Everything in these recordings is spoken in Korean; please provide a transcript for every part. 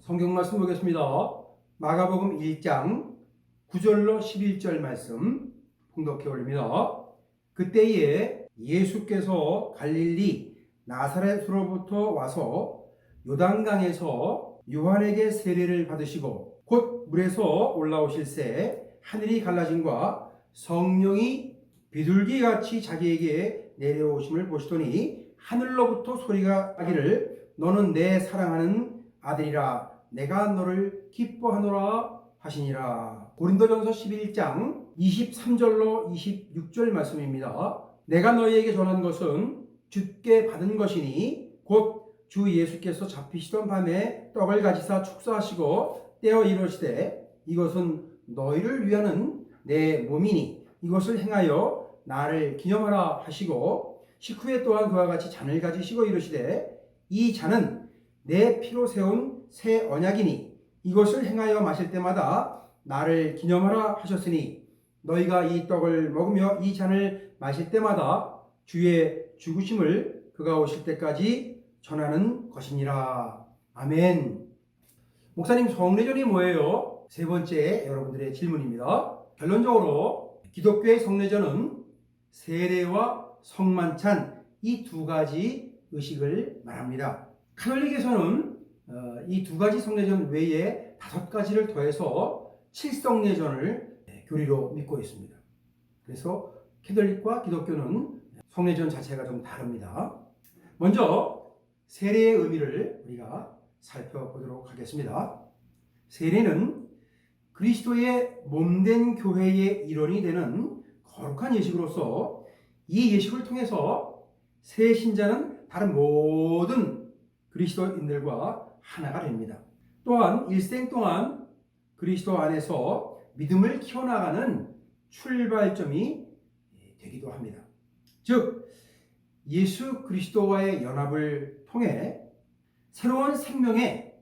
성경 말씀 보겠습니다. 마가복음 1장 9절로 11절 말씀 봉독해 올립니다. 그때에 예수께서 갈릴리 나사렛으로부터 와서 요단강에서 요한에게 세례를 받으시고 곧 물에서 올라오실새 하늘이 갈라짐과 성령이 비둘기같이 자기에게 내려오심을 보시더니 하늘로부터 소리가 나기를 너는 내 사랑하는 아들이라 내가 너를 기뻐하노라 하시니라. 고린도전서 11장 23절로 26절 말씀입니다. 내가 너희에게 전한 것은 주께 받은 것이니 곧 주 예수께서 잡히시던 밤에 떡을 가지사 축사하시고 떼어 이르시되 이것은 너희를 위하는 내 몸이니 이것을 행하여 나를 기념하라 하시고 식후에 또한 그와 같이 잔을 가지시고 이르시되 이 잔은 내 피로 세운 새 언약이니 이것을 행하여 마실 때마다 나를 기념하라 하셨으니 너희가 이 떡을 먹으며 이 잔을 마실 때마다 주의 죽으심을 그가 오실 때까지 전하는 것이니라. 아멘. 목사님 성례절이 뭐예요? 세 번째 여러분들의 질문입니다. 결론적으로 기독교의 성례절은 세례와 성만찬 이 두 가지 의식을 말합니다. 카톨릭에서는 어, 이두 가지 성례전 외에 다섯 가지를 더해서 칠성례전을 네, 교리로 믿고 있습니다. 그래서 캐톨릭과 기독교는 성례전 자체가 좀 다릅니다. 먼저 세례의 의미를 우리가 살펴보도록 하겠습니다. 세례는 그리스도의 몸된 교회의 일원이 되는 거룩한 예식으로서 이 예식을 통해서 새 신자는 다른 모든 그리스도인들과 하나가 됩니다. 또한 일생 동안 그리스도 안에서 믿음을 키워나가는 출발점이 되기도 합니다. 즉, 예수 그리스도와의 연합을 통해 새로운 생명의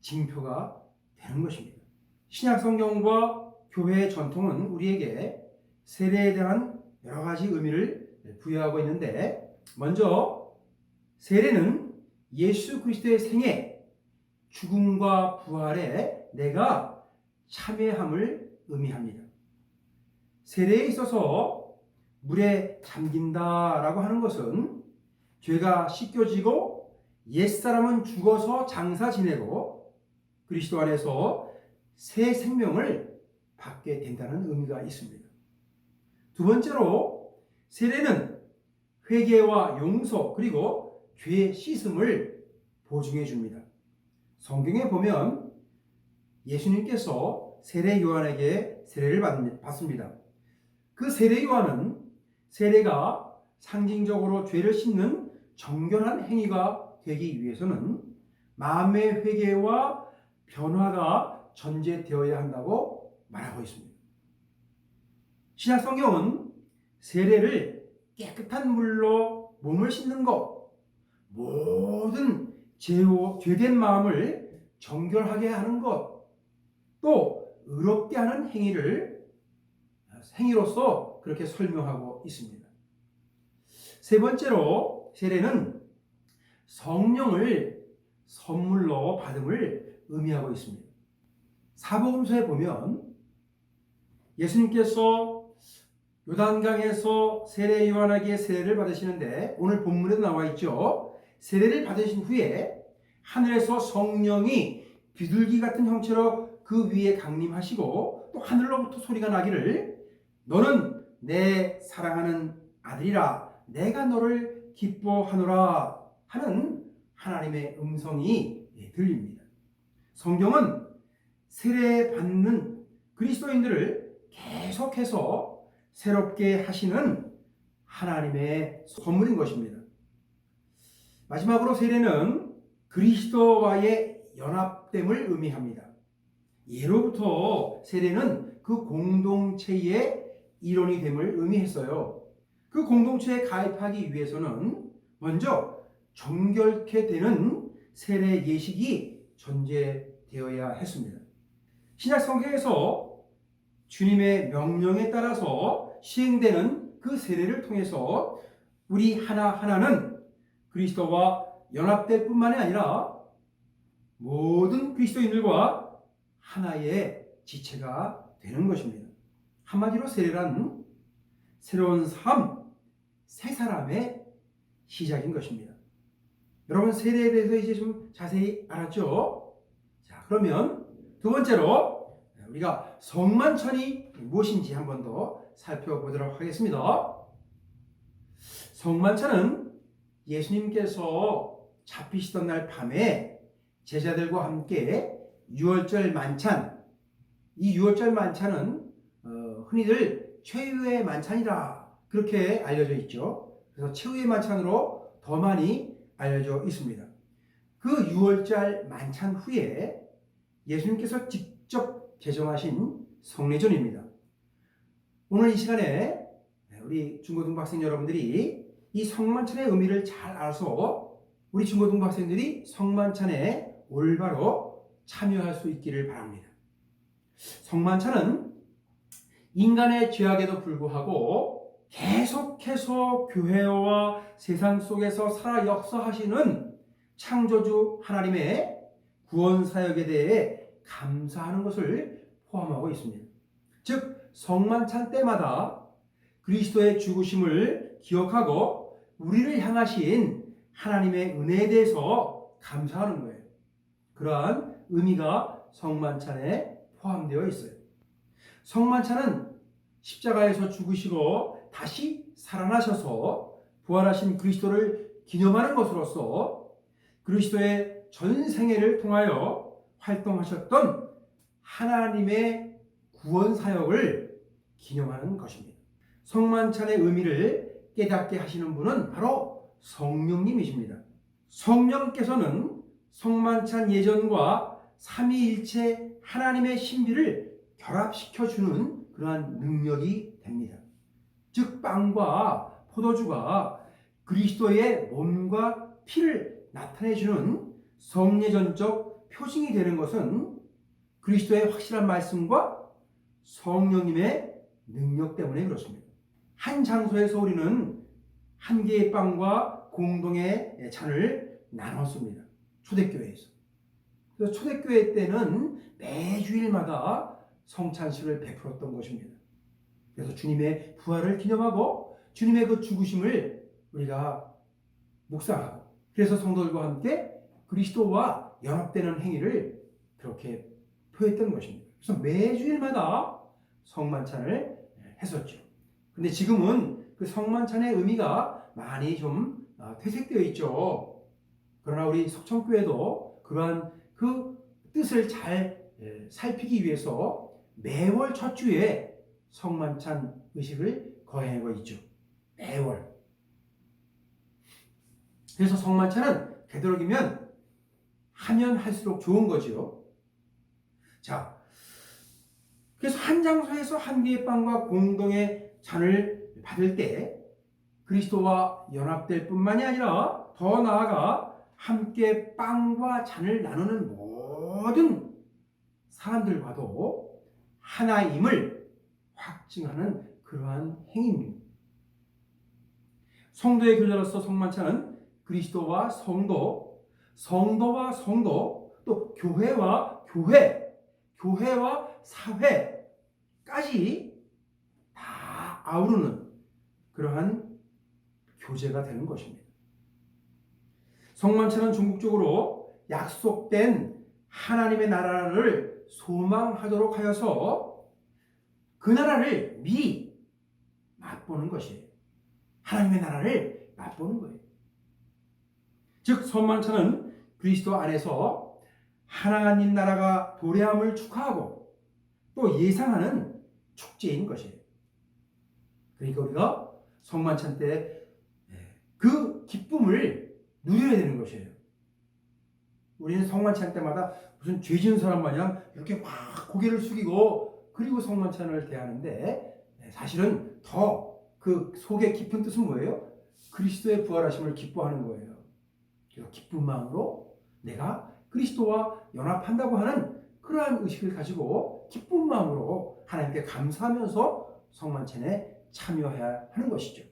징표가 되는 것입니다. 신약 성경과 교회의 전통은 우리에게 세례에 대한 여러 가지 의미를 부여하고 있는데 먼저 세례는 예수 그리스도의 생애, 죽음과 부활에 내가 참여함을 의미합니다. 세례에 있어서 물에 잠긴다라고 하는 것은 죄가 씻겨지고 옛사람은 죽어서 장사 지내고 그리스도 안에서 새 생명을 받게 된다는 의미가 있습니다. 두 번째로 세례는 회개와 용서 그리고 죄 씻음을 보증해 줍니다. 성경에 보면 예수님께서 세례 요한에게 세례를 받습니다. 그 세례 요한은 세례가 상징적으로 죄를 씻는 정결한 행위가 되기 위해서는 마음의 회개와 변화가 전제되어야 한다고 말하고 있습니다. 신약 성경은 세례를 깨끗한 물로 몸을 씻는 것, 모든 죄오, 죄된 마음을 정결하게 하는 것, 또 의롭게 하는 행위를 행위로서 그렇게 설명하고 있습니다. 세 번째로 세례는 성령을 선물로 받음을 의미하고 있습니다. 사복음서에 보면 예수님께서 요단강에서 세례 요한에게 세례를 받으시는데 오늘 본문에도 나와 있죠. 세례를 받으신 후에 하늘에서 성령이 비둘기 같은 형체로 그 위에 강림하시고 또 하늘로부터 소리가 나기를 너는 내 사랑하는 아들이라 내가 너를 기뻐하노라 하는 하나님의 음성이 들립니다. 성경은 세례 받는 그리스도인들을 계속해서 새롭게 하시는 하나님의 선물인 것입니다. 마지막으로 세례는 그리스도와의 연합됨을 의미합니다. 예로부터 세례는 그 공동체의 일원이 됨을 의미했어요. 그 공동체에 가입하기 위해서는 먼저 정결케 되는 세례 예식이 존재되어야 했습니다. 신약 성경에서 주님의 명령에 따라서 시행되는 그 세례를 통해서 우리 하나하나는 그리스도와 연합될 뿐만이 아니라 모든 그리스도인들과 하나의 지체가 되는 것입니다. 한마디로 세례란 새로운 삶, 새 사람의 시작인 것입니다. 여러분 세례에 대해서 이제 좀 자세히 알았죠? 자, 그러면 두 번째로 우리가 성만찬이 무엇인지 한 번 더 살펴보도록 하겠습니다. 성만찬은 예수님께서 잡히시던 날 밤에 제자들과 함께 유월절 만찬, 이 유월절 만찬은 어, 흔히들 최후의 만찬이다 그렇게 알려져 있죠. 그래서 최후의 만찬으로 더 많이 알려져 있습니다. 그 유월절 만찬 후에 예수님께서 직접 제정하신 성례전입니다. 오늘 이 시간에 우리 중고등부 학생 여러분들이 이 성만찬의 의미를 잘 알아서 우리 중고등부 학생들이 성만찬에 올바로 참여할 수 있기를 바랍니다. 성만찬은 인간의 죄악에도 불구하고 계속해서 교회와 세상 속에서 살아 역사하시는 창조주 하나님의 구원 사역에 대해 감사하는 것을 포함하고 있습니다. 즉 성만찬 때마다 그리스도의 죽으심을 기억하고 우리를 향하신 하나님의 은혜에 대해서 감사하는 거예요. 그러한 의미가 성만찬에 포함되어 있어요. 성만찬은 십자가에서 죽으시고 다시 살아나셔서 부활하신 그리스도를 기념하는 것으로서 그리스도의 전 생애를 통하여 활동하셨던 하나님의 구원 사역을 기념하는 것입니다. 성만찬의 의미를 깨닫게 하시는 분은 바로 성령님이십니다. 성령께서는 성만찬 예전과 삼위일체 하나님의 신비를 결합시켜 주는 그러한 능력이 됩니다. 즉 빵과 포도주가 그리스도의 몸과 피를 나타내 주는 성례전적 표징이 되는 것은 그리스도의 확실한 말씀과 성령님의 능력 때문에 그렇습니다. 한 장소에서 우리는 한 개의 빵과 공동의 잔을 나눴습니다. 초대교회에서. 그래서 초대교회 때는 매주일마다 성찬식을 베풀었던 것입니다. 그래서 주님의 부활을 기념하고 주님의 그 죽으심을 우리가 묵상하고 그래서 성도들과 함께 그리스도와 연합되는 행위를 그렇게 표했던 것입니다. 그래서 매주일마다 성만찬을 했었죠. 근데 지금은 그 성만찬의 의미가 많이 좀 아, 퇴색되어 있죠. 그러나 우리 석천교회도 그러한 그 뜻을 잘 예, 살피기 위해서 매월 첫 주에 성만찬 의식을 거행하고 있죠. 매월. 그래서 성만찬은 되도록이면 하면 할수록 좋은 거죠. 자, 그래서 한 장소에서 한 개의 빵과 공동의 잔을 받을 때 그리스도와 연합될 뿐만이 아니라 더 나아가 함께 빵과 잔을 나누는 모든 사람들과도 하나임을 확증하는 그러한 행위입니다. 성도의 교제로서 성만찬은 그리스도와 성도, 성도와 성도, 또 교회와 교회, 교회와 사회까지 다 아우르는 그러한 교제가 되는 것입니다. 성만찬은 중국적으로 약속된 하나님의 나라를 소망하도록 하여서 그 나라를 미리 맛보는 것이에요. 하나님의 나라를 맛보는 거예요. 즉 성만찬은 그리스도 안에서 하나님 나라가 도래함을 축하하고 또 예상하는 축제인 것이에요. 그러니까 우리가 성만찬 때 그 기쁨을 누려야 되는 것이에요. 우리는 성만찬 때마다 무슨 죄 지은 사람 마냥 이렇게 막 고개를 숙이고 그리고 성만찬을 대하는데 사실은 더 그 속에 깊은 뜻은 뭐예요? 그리스도의 부활하심을 기뻐하는 거예요. 그래서 기쁜 마음으로 내가 그리스도와 연합한다고 하는 그러한 의식을 가지고 기쁜 마음으로 하나님께 감사하면서 성만찬에 참여해야 하는 것이죠.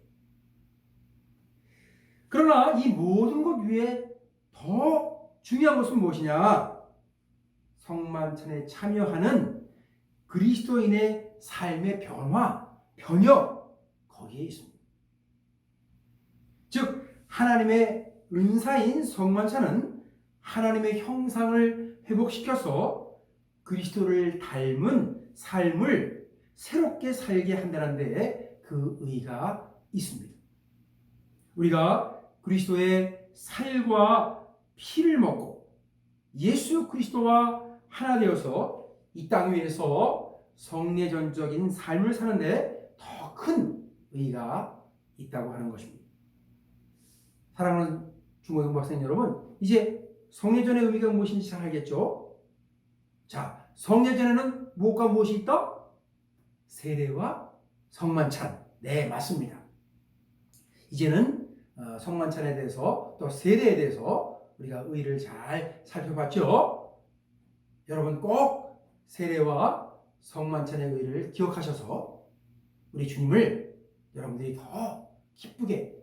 그러나 이 모든 것 위에 더 중요한 것은 무엇이냐? 성만찬에 참여하는 그리스도인의 삶의 변화, 변혁 거기에 있습니다. 즉 하나님의 은사인 성만찬은 하나님의 형상을 회복시켜서 그리스도를 닮은 삶을 새롭게 살게 한다는 데에 그 의의가 있습니다. 우리가 그리스도의 살과 피를 먹고 예수 그리스도와 하나 되어서 이 땅 위에서 성례전적인 삶을 사는데 더 큰 의의가 있다고 하는 것입니다. 사랑하는 중고등 박사님 여러분, 이제 성례전의 의미가 무엇인지 잘 알겠죠? 자, 성례전에는 무엇과 무엇이 있다? 세례와 성만찬. 네, 맞습니다. 이제는 어, 성만찬에 대해서 또 세례에 대해서 우리가 의의를 잘 살펴봤죠? 여러분 꼭 세례와 성만찬의 의의를 기억하셔서 우리 주님을 여러분들이 더 기쁘게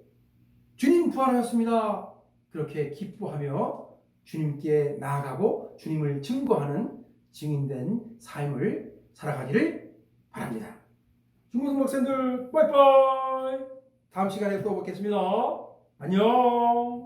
주님 부활하셨습니다. 그렇게 기뻐하며 주님께 나아가고 주님을 증거하는 증인된 삶을 살아가기를 바랍니다. 중고등 목사님들 빠이빠이 다음 시간에 또 뵙겠습니다. 안녕